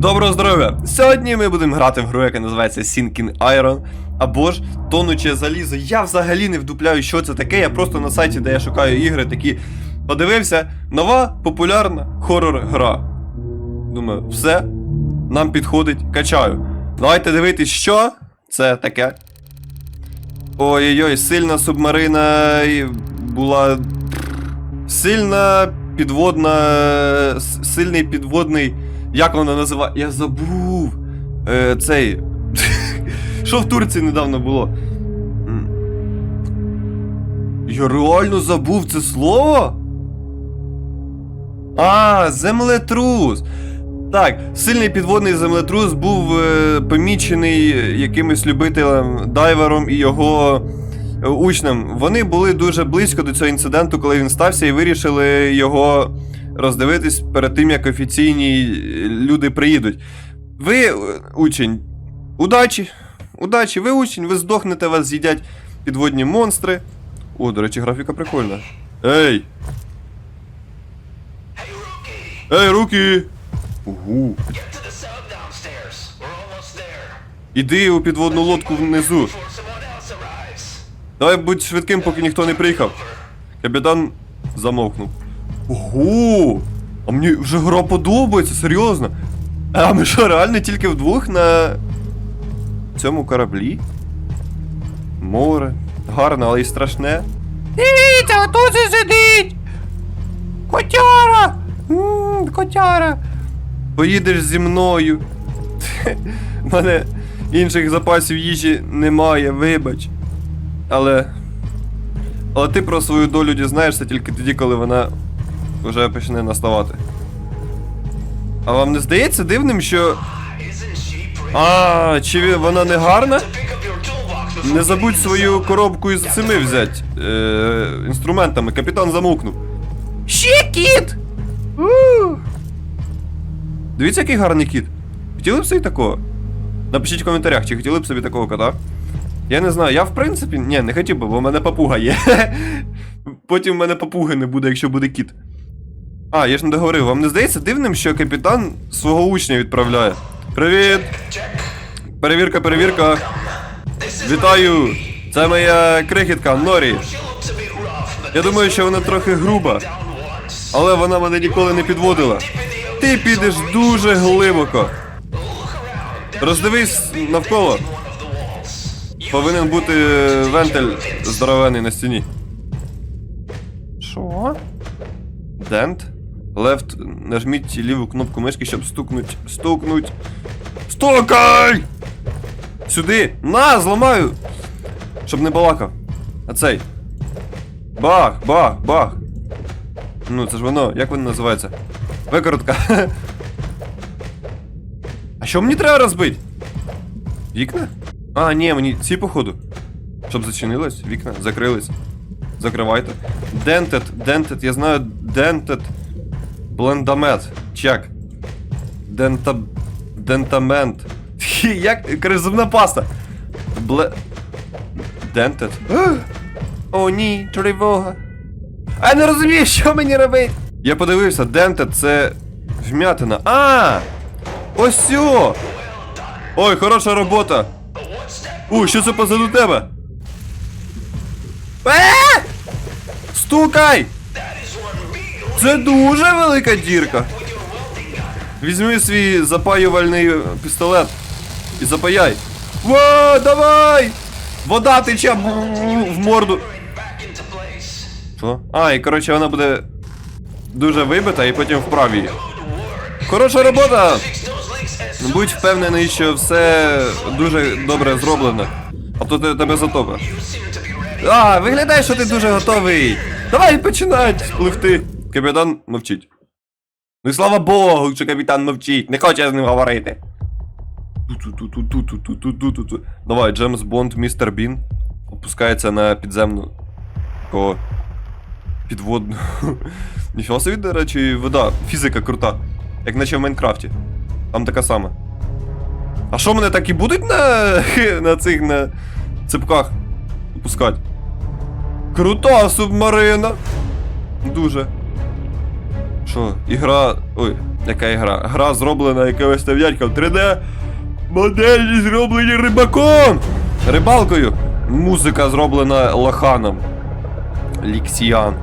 Доброго здоров'я! Сьогодні ми будемо грати в гру, яка називається Sinking Iron, або ж Тонуче залізо. Я взагалі не вдупляю, що це таке. Я просто на сайті, де я шукаю ігри, такі подивився. Нова популярна хорор-гра. Думаю, все, нам підходить, качаю. Давайте дивитись, що це таке. Ой-ой-ой, сильна субмарина була. Сильна підводна. Сильний підводний. Як вона називає? Я забув. Е, цей. Що в Турції недавно було? Я реально забув це слово? А, землетрус. Так, сильний підводний землетрус був е, помічений якимось любителем дайвером і його е, учнем. Вони були дуже близько до цього інциденту, коли він стався, і вирішили його роздивитись перед тим, як офіційні е, люди приїдуть. Ви, е, учень, удачі! Удачі, ви учень, ви здохнете, вас з'їдять підводні монстри. О, до речі, графіка прикольна. Ей! Ей, руки! Угу. Іди у підводну лодку внизу. Давай будь швидким, поки ніхто не приїхав. Капітан замовкнув. Ого! А мені вже гра подобається, серйозно. А ми що, реально тільки вдвох на цьому кораблі? Море. Гарне, але й страшне. Дивіться, хто це сидить! Котяра! Ммм, котяра! Поїдеш зі мною. У мене інших запасів їжі немає, вибач. Але. Але ти про свою долю дізнаєшся тільки тоді, коли вона вже почне наставати. А вам не здається дивним, що. А, чи вона не гарна? Не забудь свою коробку із цими взять. Е, інструментами. Капітан замовкнув. Ще кіт! Дивіться, який гарний кіт. Хотіли б собі такого? Напишіть в коментарях, чи хотіли б собі такого кота. Я не знаю, я в принципі. Ні, не хотів би, бо в мене папуга є. Потім в мене папуги не буде, якщо буде кіт. А, я ж не договорив. Вам не здається дивним, що капітан свого учня відправляє. Привіт! Перевірка, перевірка. Вітаю! Це моя крихітка Норі. Я думаю, що вона трохи груба, але вона мене ніколи не підводила. Ти підеш дуже глибоко. Роздивись навколо. Повинен бути вентиль здоровений на стіні. Що? Дент. Лефт. Нажміть ліву кнопку мишки, щоб стукнуть. Стукнуть. Стукай! Сюди! На, зламаю! Щоб не балакав. А цей. Бах, бах, бах. Ну, це ж воно, як воно називається? Викоротка. А що мені треба розбити? Вікна? А, ні, мені ці походу. Щоб зачинилось, вікна, закрились. Закривайте. Dented, dented, я знаю dented. Блендамет. Чек. Дента... Дентамент. Як? Короче, зубна паста. Бле... Dented. О, ні, тривога. А я не розумію, що мені робити. Я подивився, dented це вмятина. А! Ось! Ой, хороша робота. У, що це позаду тебе? Е! Стукай! Це дуже велика дірка. Візьми свій запаювальний пістолет і запаяй. Во, давай! Вода тече в морду. Що? А, і коротше вона буде дуже вибита і потім вправ її. Хороша робота! Будь впевнений, що все дуже добре зроблено. А то тебе ready. А, виглядає, що ти дуже готовий. Давай починать пливти. Капітан мовчить. Ну слава Богу, що капітан мовчить. Не хоче з ним говорити. Давай, Джеймс Бонд, містер Бін. Опускається на підземну. Такого підводну. Ніфіга собі, до речі, вода. Фізика крута. Як наче в Майнкрафті. Там така сама. А що мене так і будуть на на цих на цепках опускати? Крута субмарина. Дуже. Що, ігра. Ой, яка ігра? Гра зроблена якогось там дядьком 3D. Моделі зроблені рибаком! Рибалкою. Музика зроблена лоханом. Ліксіан.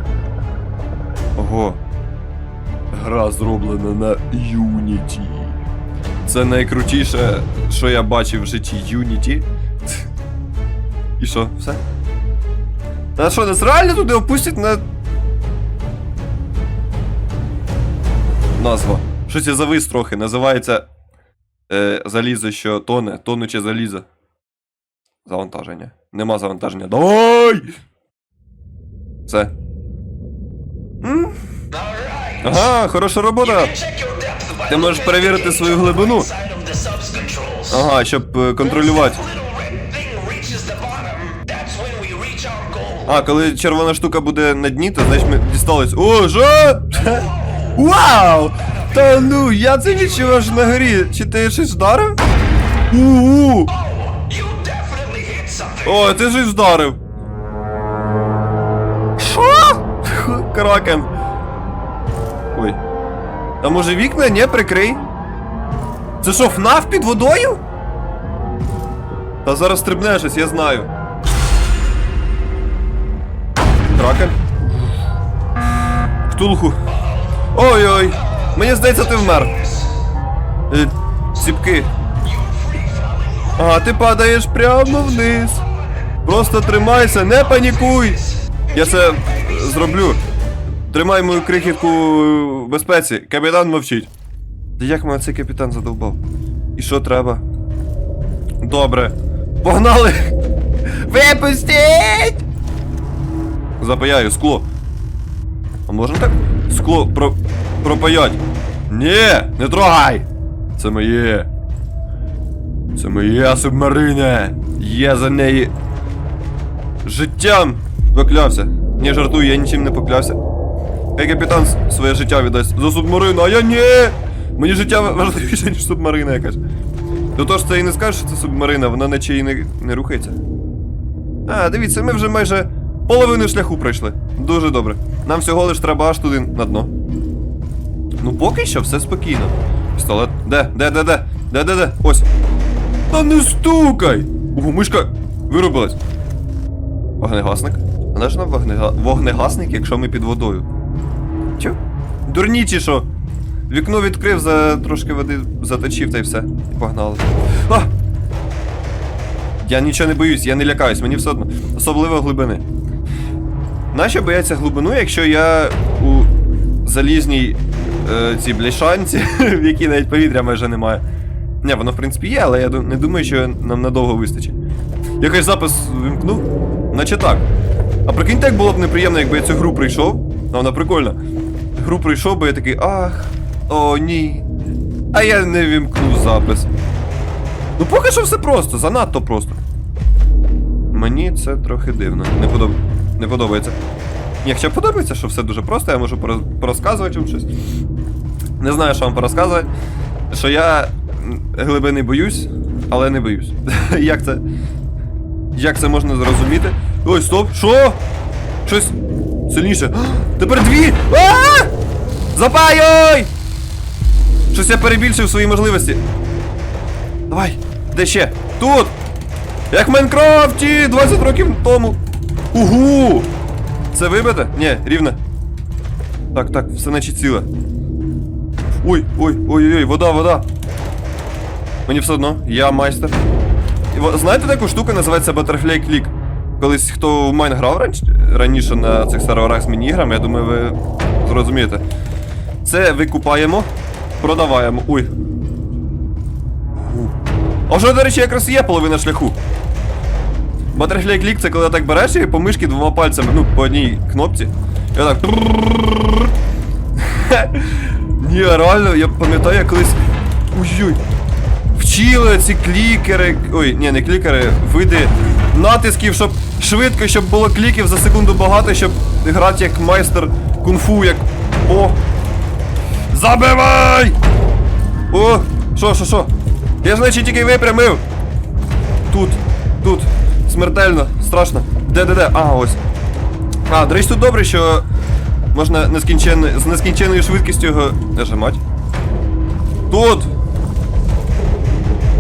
Ого. Гра зроблена на Unity. Це найкрутіше, що я бачив в житті Unity. І що, все? Та що, нас реально туди опустять на. Назва. Щось я завис трохи. Називається. Е, залізо, що тоне, тонуче залізо. Завантаження. Нема завантаження. Давай! Все. Ага, хороша робота. Ти можеш перевірити свою глибину. Ага, щоб е, контролювати. А, коли червона штука буде на дні, то значить ми дістались. О, що? Вау! Та ну, я це відчув аж на горі. Чи ти щось вдарив? У-у! You definitely hit something. О, ти щось вдарив. Що? Кракен. Ой. А може вікна? Ні, прикрий. Це що, ФНАФ під водою? Та зараз стрибне щось, я знаю. Кракен. Ктулху. Ой-ой. Мені здається, ти вмер. Е, Ціпки. А, ти падаєш прямо вниз. Просто тримайся, не панікуй. Я це е, зроблю. Тримай мою крихітку в безпеці. Капітан мовчить. Та як мене цей капітан задовбав? І що треба? Добре. Погнали! Випустіть! Запаяю скло. А можна так? Скло про... пропаять. Ні, не трогай! Це моє. Це моя субмарина. Я за неї. Життям поклявся. Ні, жартую, я нічим не поклявся. Хай капітан своє життя віддасть за субмарину, а я ні! Мені життя важливіше, ніж субмарина якась. До того ж це і не скажеш, що це субмарина, вона наче і не, не рухається. А, дивіться, ми вже майже половину шляху пройшли. Дуже добре. Нам всього лиш треба аж туди на дно. Ну поки що все спокійно. Пістолет. Де? Де, де, де? Де, де, де? Ось. Та не стукай! Ого, мишка виробилась. Вогнегасник. А наш нам вогнега... вогнегасник, якщо ми під водою. Чо? Дурні чи що? Вікно відкрив, за трошки води заточив та й все. І погнали. А! Я нічого не боюсь, я не лякаюсь, мені все одно. Особливо глибини. Нащо бояться глибину, якщо я у залізній е, цій бляшанці, в якій навіть повітря майже немає. Не, воно в принципі є, але я не думаю, що нам надовго вистачить. Якийсь запис вимкнув? Наче так. А прикиньте, як було б неприємно, якби я цю гру прийшов. А вона прикольна. Гру прийшов би я такий, ах, о, ні. А я не вімкнув запис. Ну поки що все просто, занадто просто. Мені це трохи дивно. Не, подоб... не подобається. Хоча подобається, що все дуже просто, я можу пороз- порозказувати вам щось. Не знаю, що вам порозказувати. Що я глибини боюсь, але не боюсь. Як це. Як це можна зрозуміти? Ой, стоп! Що? Щось сильніше. Тепер дві! А! Запаюй! Щось я перебільшив свої можливості. Давай, де ще? Тут! Як в Майнкрафті 20 років тому. Угу! Це вибите? Ні, рівне. Так, так, все наче ціле. Ой, ой, ой, ой, вода, вода. Мені все одно, я майстер. Знаєте таку штуку називається Butterfly Click? Колись хто в Майн грав раніше, на цих серверах з міні-іграми, я думаю, ви зрозумієте. Це викупаємо, продаваємо. Ой. А вже, до речі, якраз є половина шляху. Butterfly Click це коли так береш і по мишки двома пальцями, ну, по одній кнопці. І отак. Ні, реально, я пам'ятаю, я колись. Ой-ой. Вчили ці клікери. Ой, ні, не клікери, види натисків, щоб швидко, щоб було кліків за секунду багато, щоб грати як майстер кунг-фу, як. О! Забивай! О! Що, що, що? Я ж наче тільки випрямив. Тут, тут. Смертельно, страшно. Де, де, де? А, ось. А, до речі, тут добре, що Можна нескінченно, з нескінченною швидкістю його нажимати. Тут!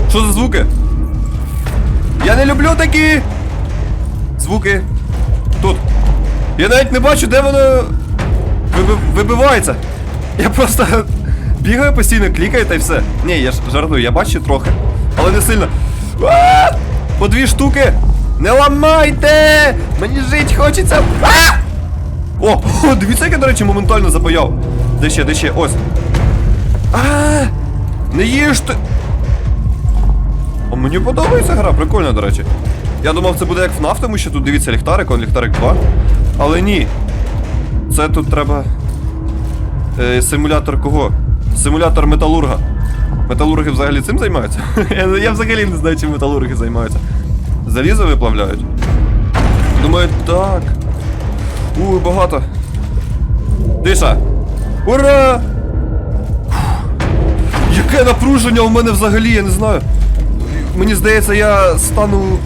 Що за звуки? Я не люблю такі звуки. Тут. Я навіть не бачу, де воно виби- вибивається. Я просто бігаю постійно, клікаю та й все. Ні, я ж жартую, я бачу трохи. Але не сильно. А! По дві штуки! Не ламайте! Мені жить хочеться. А! О, о, дивіться, як я, до речі, моментально запаяв. Де ще, де ще, ось. А! Не їж ти. О, мені подобається гра, прикольна, до речі. Я думав, це буде як FNAF, тому що тут дивіться ліхтарик, он ліхтарик 2. Але ні. Це тут треба. Е, симулятор кого? Симулятор металурга. Металурги взагалі цим займаються? я взагалі не знаю, чим металурги займаються. Залізо виплавляють? Думаю, так. У, багато. Тиша! Ура! Яке напруження у мене взагалі, я не знаю. Мені здається, я стану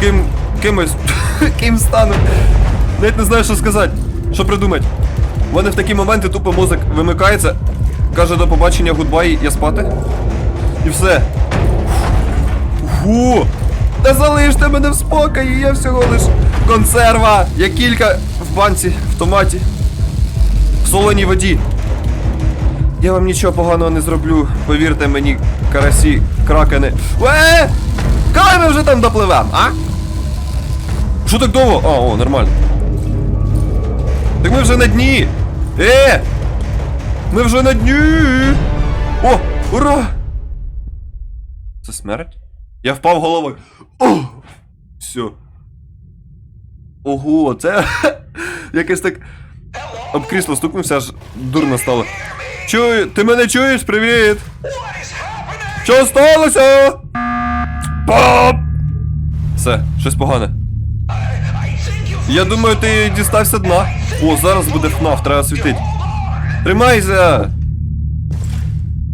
ким. кимось. ким стану. Навіть не знаю, що сказати. Що придумати. У мене в такі моменти тупо мозок вимикається. Каже до побачення, гудбай, я спати. І все. Фу! Та залиште мене в спокої, я всього лиш консерва. Я кілька в банці, в томаті. В солоній воді. Я вам нічого поганого не зроблю, повірте мені, карасі, кракени. Е! Коли ми вже там допливемо, а? Що так довго? А, о, нормально. Так ми вже на дні! Е! Ми вже на дні! О! Ура! Це смерть? Я впав головою. О! Все. Ого, це якось так. Об крісло стукнувся, аж дурно стало. Чую, ти мене чуєш? Привіт! Що сталося? Пап! Все, щось погане. Я думаю, ти дістався дна. О, зараз буде ФНАФ, треба світить. Тримайся!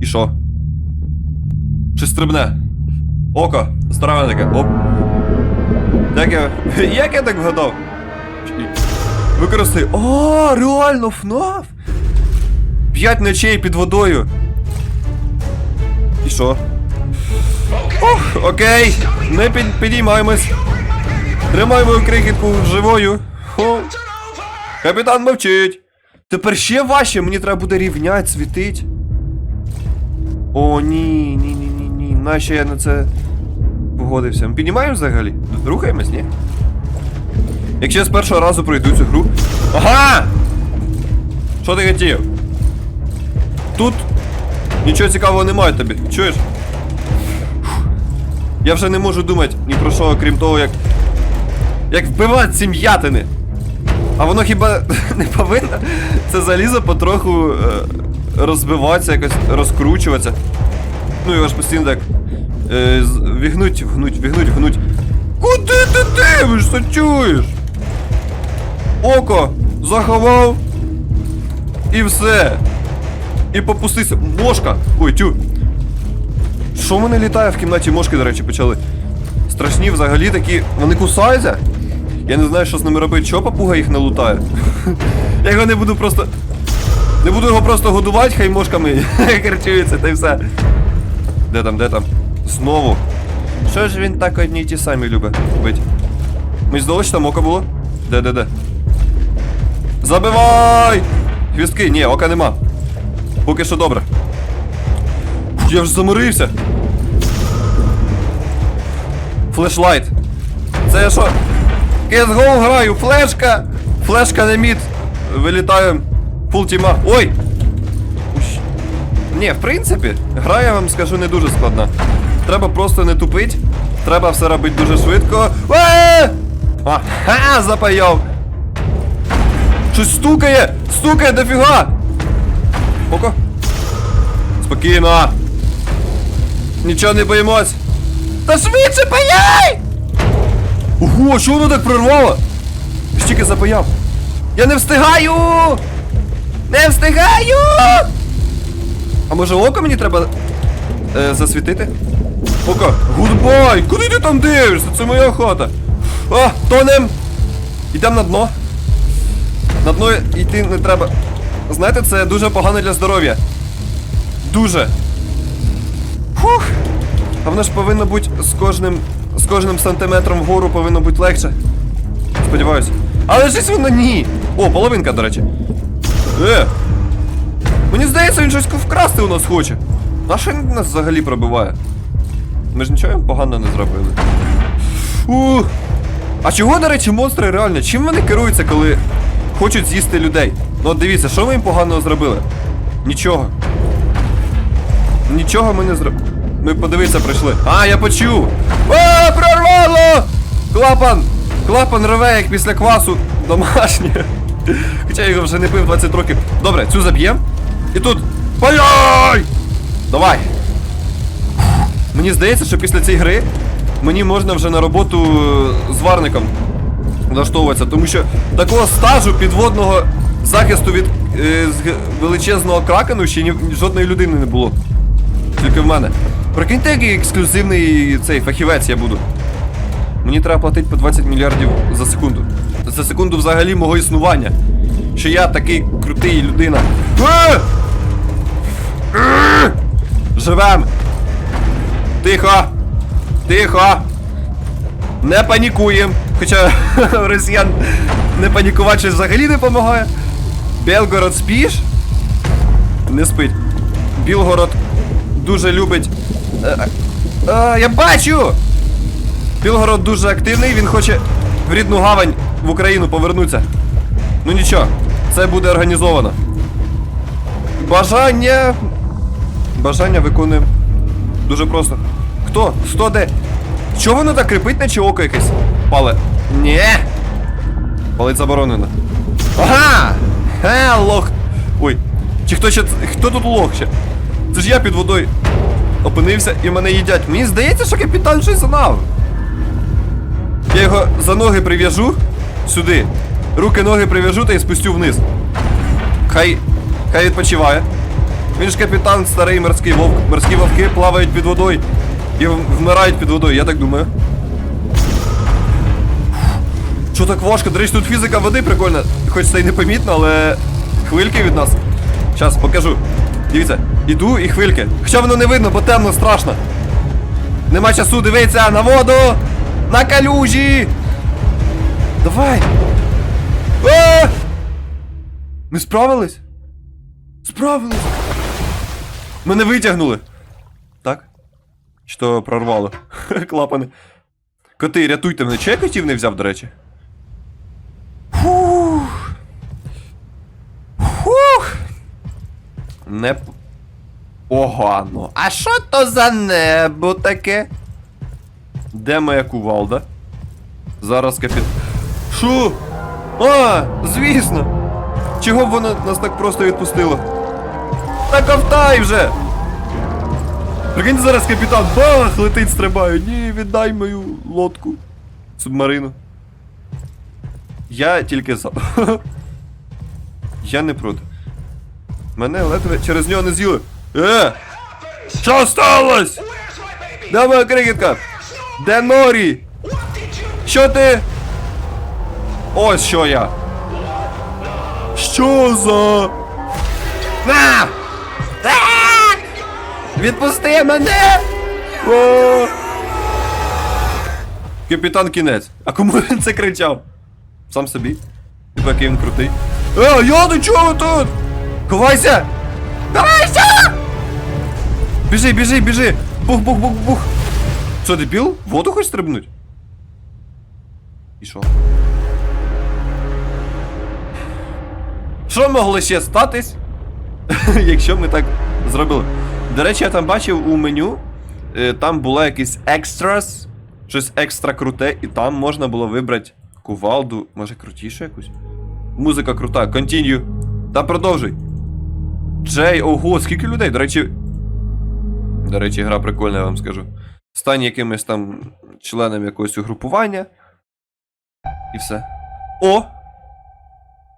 І що? Щось стрибне. Око, здорове таке, оп. Як я. Як я так вгадав? Використай. О, реально ФНАФ! П'ять ночей під водою. І що? Ох, окей, ми під, підіймаємось. Тримай мою крихітку живою. Хо. Капітан мовчить. Тепер ще важче, мені треба буде рівнять, світить. О, ні, ні, ні, ні, ні. Нащо я на це погодився? Ми піднімаємо взагалі? Рухаємось, ні? Якщо я з першого разу пройду цю гру. Ага! Що ти хотів? Тут нічого цікавого немає тобі, чуєш? Я вже не можу думати ні про що, крім того, як. Як вбивати ці м'ятини. А воно хіба не повинно це залізо потроху е, розбиватися, якось розкручуватися. Ну його ж постійно так. Е, вігнуть, вгнуть, вігнуть, вгнуть. Куди ти дивишся, чуєш? Око заховав. І все. І попустися. Мошка! Ой, тю. Що мене літає в кімнаті мошки, до речі, почали? Страшні взагалі такі. Вони кусаються? Я не знаю, що з ними робити. Чого папуга їх не лутає? Я його не буду просто. Не буду його просто годувати, хай мошками харчується, та й все. Де там, де там? Знову. Що ж він так одні й ті самі любить бить? Мені здалося, що там око було? Де, де, де? Забивай! Хвістки, ні, ока нема. Поки що добре. Я ж заморився. Флешлайт. Це я що? CSGO граю, флешка! Флешка не мід. Вилітаю. Фул тіма. Ой! Ні, в принципі, гра, я вам скажу, не дуже складна. Треба просто не тупить. Треба все робити дуже швидко. Е! Ага, запайов! Щось стукає! Стукає дофіга! Око. Спокійно. Нічого не боїмось. Та швидше паяй! Ого, що воно так прорвало? Стільки запаяв. Я не встигаю! Не встигаю! А може око мені треба е, засвітити? Око, гудбай! Куди ти там дивишся? Це моя хата. А, тонем! Ідем на дно. На дно йти не треба. Знаєте, це дуже погано для здоров'я. Дуже. Фух. А воно ж повинно бути з кожним. з кожним сантиметром вгору повинно бути легше. Сподіваюся. Але щось воно ні. О, половинка, до речі. Е! Мені здається, він щось вкрасти у нас хоче. А що нас взагалі пробиває? Ми ж нічого погано не зробили. Ух. А чого, до речі, монстри реально? Чим вони керуються, коли хочуть з'їсти людей? Ну от дивіться, що ми їм поганого зробили? Нічого. Нічого ми не зробили. Ми подивитися прийшли. А, я почув! А, прорвало! Клапан! Клапан реве, як після квасу домашнє. Хоча я його вже не пив 20 років. Добре, цю заб'єм. І тут. Паляй! Давай! Мені здається, що після цієї гри мені можна вже на роботу е, зварником влаштовуватися, тому що такого стажу підводного захисту від е, з величезного кракену ще ні- жодної людини не було. Тільки в мене. Прикиньте, який ексклюзивний цей фахівець я буду. Мені треба платити по 20 мільярдів за секунду. За секунду взагалі мого існування. Що я такий крутий людина. Е! Е! Живем! Тихо! Тихо! Не панікуємо! Хоча росіян не панікувати взагалі не допомагає. Белгород спіш? Не спить. Білгород дуже любить. Е, е, я бачу! Білгород дуже активний, він хоче в рідну гавань в Україну повернутися. Ну нічого, це буде організовано. Бажання. Бажання виконуємо. Дуже просто. Хто? Хто де? Чого воно так крипить, наче око якесь? Пале. Ні. Палить заборонено. Ага! Хе, лох. Ой. Чи хто ще. Хто тут лох ще? Це ж я під водою опинився і мене їдять. Мені здається, що капітан щось знав. Я його за ноги прив'яжу сюди. Руки ноги прив'яжу та й спустю вниз. Хай. Хай відпочиває. Він ж капітан, старий морський вовк. Морські вовки плавають під водою і вмирають під водою, я так думаю. Що так важко? До речі, тут фізика води прикольна. Хоч це й непомітно, але хвильки від нас. Зараз покажу. Дивіться, іду і хвильки. Хоча воно не видно, бо темно страшно. Нема часу дивитися на воду! На калюжі! Давай! А! Ми справились? Справились! Мене витягнули. То прорвало? Клапани. Коти, рятуйте мене. Я котів не взяв, до речі? Фух. Фух. Не погано. А що то за небо таке? Де моя кувалда? Зараз капіт. Шо? А, звісно. Чого б воно нас так просто відпустило? Та ковтай вже! Прикиньте зараз капітан бах, летить, стрибає. Ні, віддай мою лодку. Субмарину. Я тільки за. Я не проти. Мене ледве через нього не з'їли. Е! Що сталося? Де моя крикітка? Де Норі? Що ти? Ось що я. Що за. На! Відпусти мене! О! Капітан кінець. А кому він це кричав? Сам собі. Типа який він крутий. Е, я до чого тут? Ховайся! Ховайся! Біжи, біжи, біжи! Бух, бух, бух, бух! Що, дебіл? В Воду хочеш стрибнуть? І що? Що могло ще статись, якщо ми так зробили? До речі, я там бачив у меню, е, там була якийсь extras, щось екстра круте, і там можна було вибрати кувалду, може крутіше якусь? Музика крута, continue. Та продовжуй. Джей, ого, скільки людей, до речі. До речі, гра прикольна, я вам скажу. Стань якимось там членом якогось угрупування. І все. О!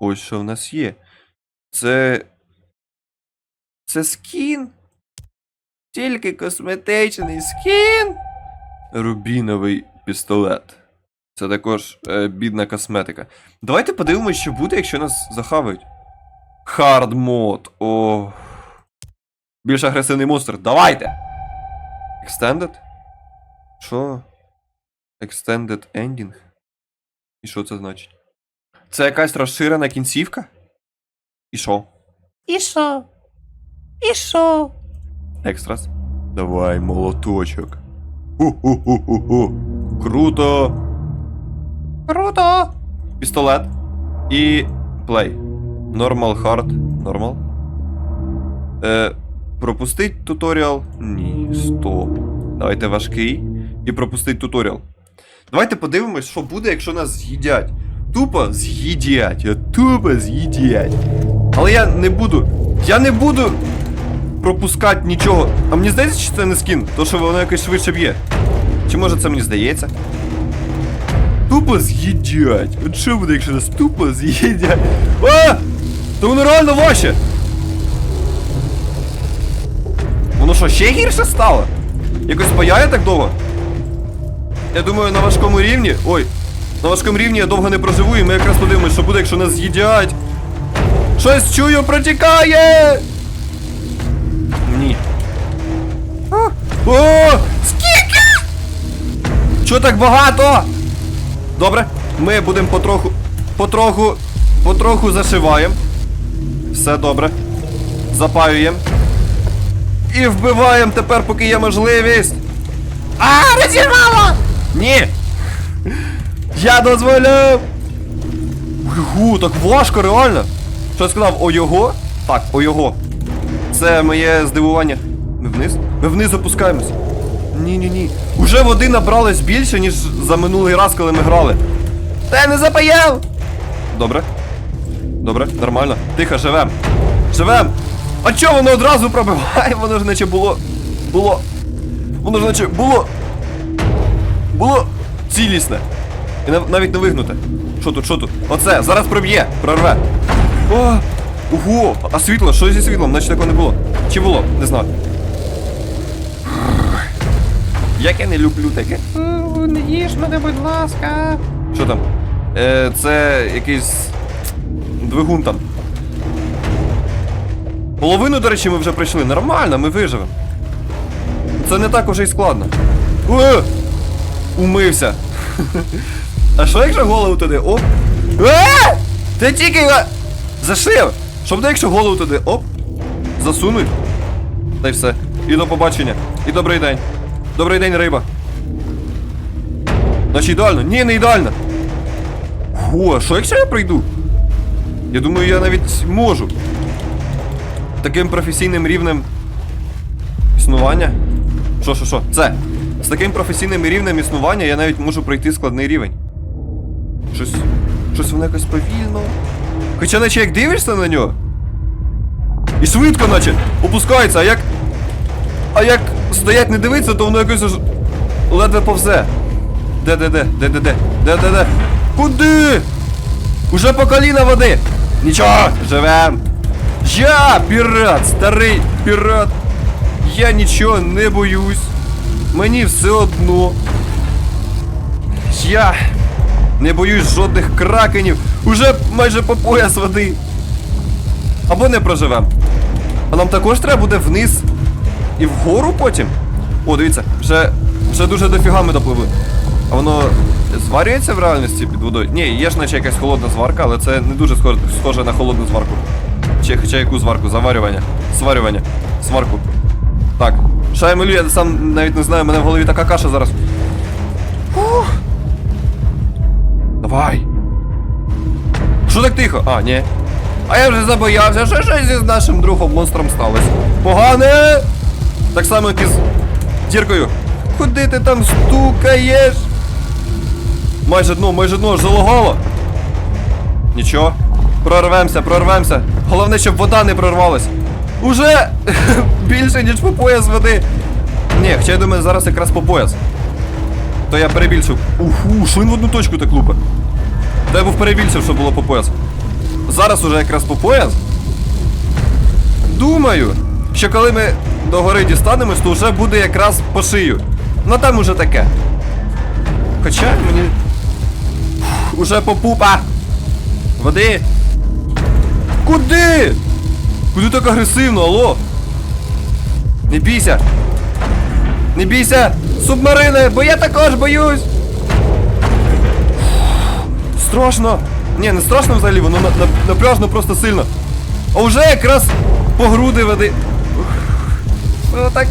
Ось що в нас є. Це. Це скін. Тільки косметичний скін. Рубіновий пістолет. Це також е, бідна косметика. Давайте подивимось, що буде, якщо нас захавають. Хард мод. О. Більш агресивний монстр. Давайте! Extended? Що? Extended ending? І що це значить? Це якась розширена кінцівка? І що? І що? І що? Екстрас? Давай, молоточок. Ху-ху-ху-ху-ху. Круто. Круто! Пістолет. І плей. Нормал хард. Нормал. Е, пропустить туторіал? Ні, стоп. Давайте важкий. І пропустить туторіал. Давайте подивимось, що буде, якщо нас з'їдять. Тупо з'їдять. Тупо з'їдять. Але я не буду. Я не буду пропускати нічого. А мені здається, що це не скін, то що воно якось швидше б'є. Чи може це мені здається? Тупо з'їдять. От що буде, якщо нас тупо з'їдять? А! То воно реально важче! Воно що, ще гірше стало? Якось паяє так довго? Я думаю, на важкому рівні. Ой, на важкому рівні я довго не проживу, і ми якраз подивимось, що буде, якщо нас з'їдять. Щось чую, протікає! О! Скільки? Чого так багато? Добре, ми будемо потроху. Потроху. Потроху зашиваємо. Все добре. Запаюємо. І вбиваємо тепер, поки є можливість. А, розірвало! Ні! Я дозволяв! Гу, так важко, реально. Що я сказав, о його? Так, о його. Це моє здивування. Ми вниз? Ми вниз опускаємось. Ні-ні-ні. Уже води набралось більше, ніж за минулий раз, коли ми грали. Та я не запаяв! Добре. Добре, нормально. Тихо, живем. Живем! А чого воно одразу пробиває? Воно ж наче було. Було. Воно ж наче було. Було цілісне. І нав- навіть не вигнуте. Що тут, що тут? Оце, зараз проб'є, прорве. О! Ого! А світло, що зі світлом? Наче такого не було. Чи було? Не знаю. Як я не люблю таке. Не їж мене, будь ласка. Що там? Е, це якийсь двигун там. Половину, до речі, ми вже пройшли. Нормально, ми виживемо. Це не так уже й складно. Е! Умився. А що якщо голову туди? Оп. Е! Ти тільки зашив! Що буде, якщо голову туди? Оп. Засунуть. Та й все. І до побачення. І добрий день. Добрий день, риба. Наче ідеально? Ні, не ідеально. О, що якщо я пройду? Я думаю, я навіть можу. Таким професійним рівнем існування. Що, що, що? Це. З таким професійним рівнем існування я навіть можу пройти складний рівень. Щось. Щось воно якось повільно. Хоча наче як дивишся на нього. І швидко, наче, опускається, а як. А як стоять не дивиться, то воно якось ледве повзе. Де-де-де, де-де-де, де-де-де. Куди? Уже по коліна води. Нічого, живем. Я пірат, старий пірат. Я нічого не боюсь. Мені все одно. Я не боюсь жодних кракенів. Уже майже по пояс води. Або не проживем. А нам також треба буде вниз і вгору потім. О, дивіться, вже, вже дуже дофіга ми допливли. А воно зварюється в реальності під водою? Ні, є ж наче якась холодна зварка, але це не дуже схоже, на холодну зварку. Чи хоча яку зварку? Заварювання. Сварювання. Сварку. Так. Що я сам навіть не знаю, в мене в голові така каша зараз. Фух. Давай. Що так тихо? А, ні. А я вже забоявся, що щось із нашим другом монстром сталося. Погане! Так само, як і з діркою. Куди ти там стукаєш? Майже дно, майже дно, залагало. Нічого. Прорвемося, прорвемося. Головне, щоб вода не прорвалась. Уже більше, ніж по пояс води. Ні, хоча я думаю, зараз якраз по пояс. То я перебільшив. Уху, що в одну точку так лупе? То я був перебільшив, що було по пояс. Зараз уже якраз по пояс. Думаю, що коли ми до гори дістанемось, то вже буде якраз по шию. Ну там уже таке. Хоча мені. Уже попупа! Води! Куди? Куди так агресивно, алло? Не бійся! Не бійся! Субмарини! Бо я також боюсь! Страшно! Ні, не страшно взагалі, воно на, на, напряжно просто сильно. А вже якраз по груди води. Ух. Що так?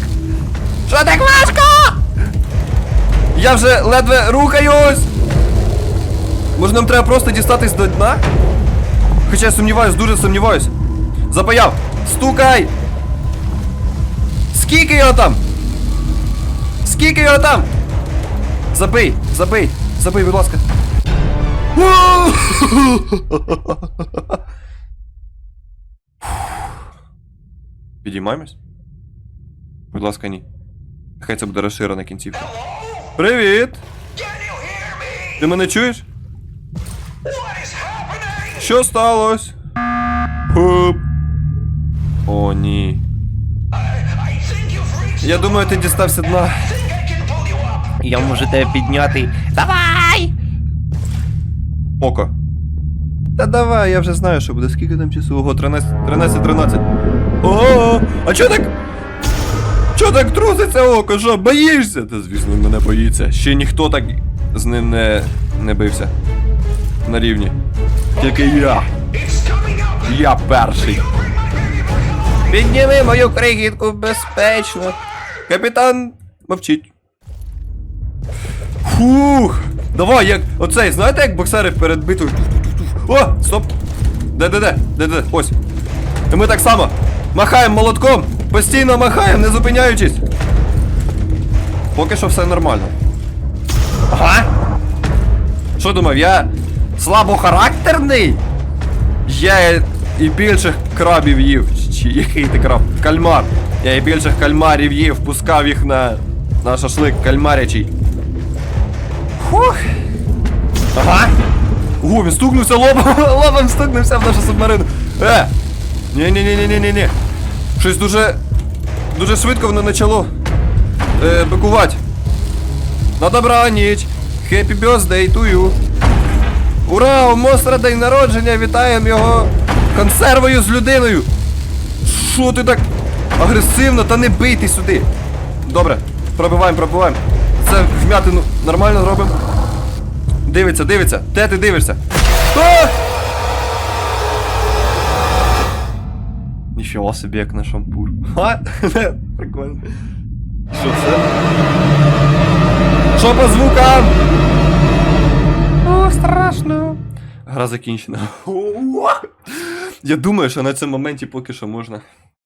Що так важко? Я вже ледве рухаюсь! Може нам треба просто дістатись до дна? Хоча я сумніваюсь, дуже сумніваюсь. Запаяв! Стукай! Скільки його там? Скільки його там? Забий, забий, забий, будь ласка. Підіймаємось? Будь ласка, ні. Нехай це буде розширена кінцівка. Привіт! Me? Ти мене чуєш? Що сталося? Хуп. О, ні. I, I. Я думаю, ти дістався дна. Я можу тебе підняти. Давай! Око. Та давай, я вже знаю, що буде. Скільки там часу? Ого, 13, 13, 13. Ого! А чо так? Чо так труситься око? Що, боїшся? Та звісно, мене боїться. Ще ніхто так з ним не, не бився. На рівні. Тільки я. Я перший. Підніми мою крихітку безпечно. Капітан мовчить. Фух! Давай, як. Оцей, знаєте, як боксери перед битвою. О! Стоп! Де, де, де? Де, де? Ось. І ми так само. Махаємо молотком. Постійно махаємо, не зупиняючись. Поки що все нормально. Ага. Що думав, я слабохарактерний? Я і більших крабів їв. Чи який ти краб? Кальмар. Я і більших кальмарів їв, пускав їх на, на шашлик кальмарячий. Фух. Ага. Ого, він стукнувся лобом, лобом стукнувся в нашу субмарину. Е! Ні-ні-ні-ні-ні-ні. Щось дуже. Дуже швидко воно почало. Е, бикувати. На добраніч. Happy birthday to you. Ура! У монстра день народження! Вітаємо його консервою з людиною! Що ти так агресивно? Та не бийте сюди! Добре, пробиваємо, пробиваємо. Це вмятину нормально зробимо. Дивиться, дивиться. Де ти дивишся? А! Ніфіга собі, як на шампур. Ха? Прикольно. Що це? Що по звукам? О, страшно. Гра закінчена. Я думаю, що на цьому моменті поки що можна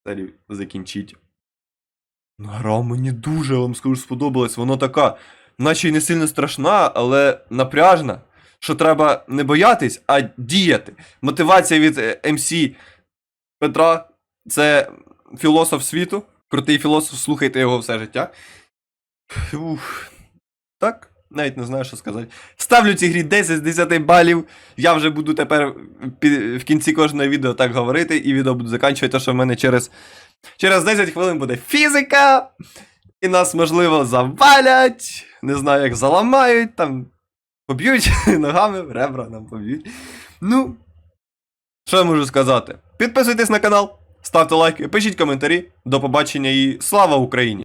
серію закінчити. Ну, гра мені дуже, я вам скажу, сподобалась. Вона така, наче й не сильно страшна, але напряжна. Що треба не боятись, а діяти. Мотивація від е, МС Петра це філософ світу. Крутий філософ, слухайте його все життя. Ух. Так, навіть не знаю, що сказати. Ставлю цій грі 10 з 10 балів. Я вже буду тепер в кінці кожного відео так говорити, і відео буду закінчувати, тому що в мене через, через 10 хвилин буде фізика. І нас, можливо, завалять. Не знаю, як заламають, там поб'ють ногами, ребра нам поб'ють. Ну, що я можу сказати? Підписуйтесь на канал, ставте лайки, пишіть коментарі. До побачення і слава Україні!